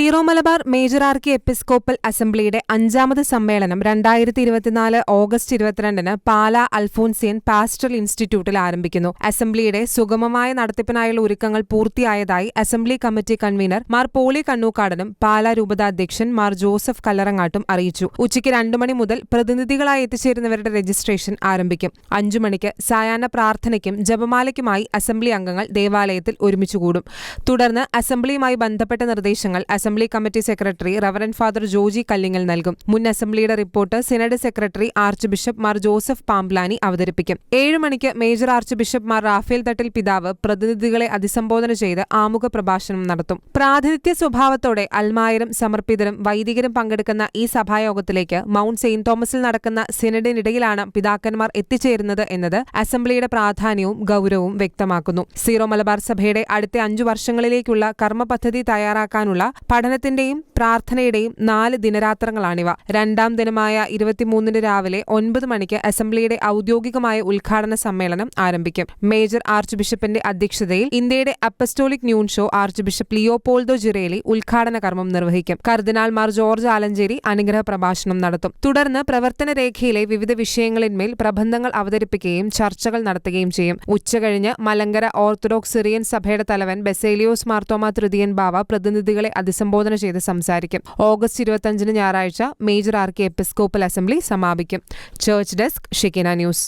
Zero Malabar major archiepiscopal അസംബ്ലിയുടെ അഞ്ചാമത് സമ്മേളനം രണ്ടായിരത്തി ഇരുപത്തിനാല് ഓഗസ്റ്റ് ഇരുപത്തിരണ്ടിന് പാല അൽഫോൻസിയൻ പാസ്റ്റൽ ഇൻസ്റ്റിറ്റ്യൂട്ടിൽ ആരംഭിക്കുന്നു. അസംബ്ലിയുടെ സുഗമമായ നടത്തിപ്പിനായുള്ള ഒരുക്കങ്ങൾ പൂർത്തിയായതായി assembly committee convener Mar Poly കണ്ണൂക്കാടനും Pala രൂപതാധ്യക്ഷൻ മാർ ജോസഫ് കല്ലറങ്ങാട്ടും അറിയിച്ചു. ഉച്ചയ്ക്ക് രണ്ടു മണി മുതൽ പ്രതിനിധികളായി എത്തിച്ചേരുന്നവരുടെ രജിസ്ട്രേഷൻ ആരംഭിക്കും. അഞ്ചു മണിക്ക് സായാഹ്ന പ്രാർത്ഥനയ്ക്കും ജപമാലയ്ക്കുമായി അസംബ്ലി അംഗങ്ങൾ ദേവാലയത്തിൽ ഒരുമിച്ചുകൂടും തുടർന്ന് അസംബ്ലിയുമായി ബന്ധപ്പെട്ട നിർദ്ദേശങ്ങൾ assembly committee secretary reverend father Joji Kallingal നൽകും. മുൻ അസംബ്ലിയുടെ report synod secretary archbishop Mar Joseph Pamplany അവതരിപ്പിക്കും. ഏഴ് മണിക്ക് major archbishop Mar Raphael Thattil പിതാവ് പ്രതിനിധികളെ അഭിസംബോധന ചെയ്ത് ആമുഖ പ്രഭാഷണം നടത്തും. പ്രാതിനിധ്യ സ്വഭാവത്തോടെ അൽമായരും സമർപ്പിതരും വൈദികരും പങ്കെടുക്കുന്ന ഈ സഭായോഗത്തിലേക്ക് മൗണ്ട് സെയിന്റ് തോമസിൽ നടക്കുന്ന സിനഡിനിടയിലാണ് പിതാക്കന്മാർ എത്തിച്ചേരുന്നത് എന്നത് അസംബ്ലിയുടെ പ്രാധാന്യവും ഗൗരവവും വ്യക്തമാക്കുന്നു. സീറോ മലബാർ സഭയുടെ അടുത്ത അഞ്ചു വർഷങ്ങളിലേക്കുള്ള കർമ്മപദ്ധതി തയ്യാറാക്കാനുള്ള പഠനത്തിന്റെയും പ്രാർത്ഥനയുടെയും നാല് ദിനരാത്രങ്ങളാണിവ. രണ്ടാം ദിനമായ ഇരുപത്തിമൂന്നിന് രാവിലെ ഒൻപത് മണിക്ക് അസംബ്ലിയുടെ ഔദ്യോഗികമായ ഉദ്ഘാടന സമ്മേളനം ആരംഭിക്കും. മേജർ ആർച്ച് ബിഷപ്പിന്റെ അധ്യക്ഷതയിൽ ഇന്ത്യയുടെ apostolic nuncio archbishop Leopoldo Girelli ഉദ്ഘാടന കർമ്മം നിർവഹിക്കും. കർദിനാൾ മാർ ജോർജ് ആലഞ്ചേരി അനുഗ്രഹ പ്രഭാഷണം നടത്തും. തുടർന്ന് പ്രവർത്തന രേഖയിലെ വിവിധ വിഷയങ്ങളിന്മേൽ പ്രബന്ധങ്ങൾ അവതരിപ്പിക്കുകയും ചർച്ചകൾ നടത്തുകയും ചെയ്യും. ഉച്ചകഴിഞ്ഞ് മലങ്കര ഓർത്തഡോക്സ് സിറിയൻ സഭയുടെ തലവൻ ബെസേലിയോസ് മാർത്തോമ തൃതീയൻ ബാവ പ്രതിനിധികളെ അഭിസംബോധന ചെയ്ത് സംസാരിക്കും. ഓഗസ്റ്റ് ഇരുപത്തിയഞ്ചിന് ഞായറാഴ്ച major archiepiscopal assembly സമാപിക്കും. Church desk Shekinah news.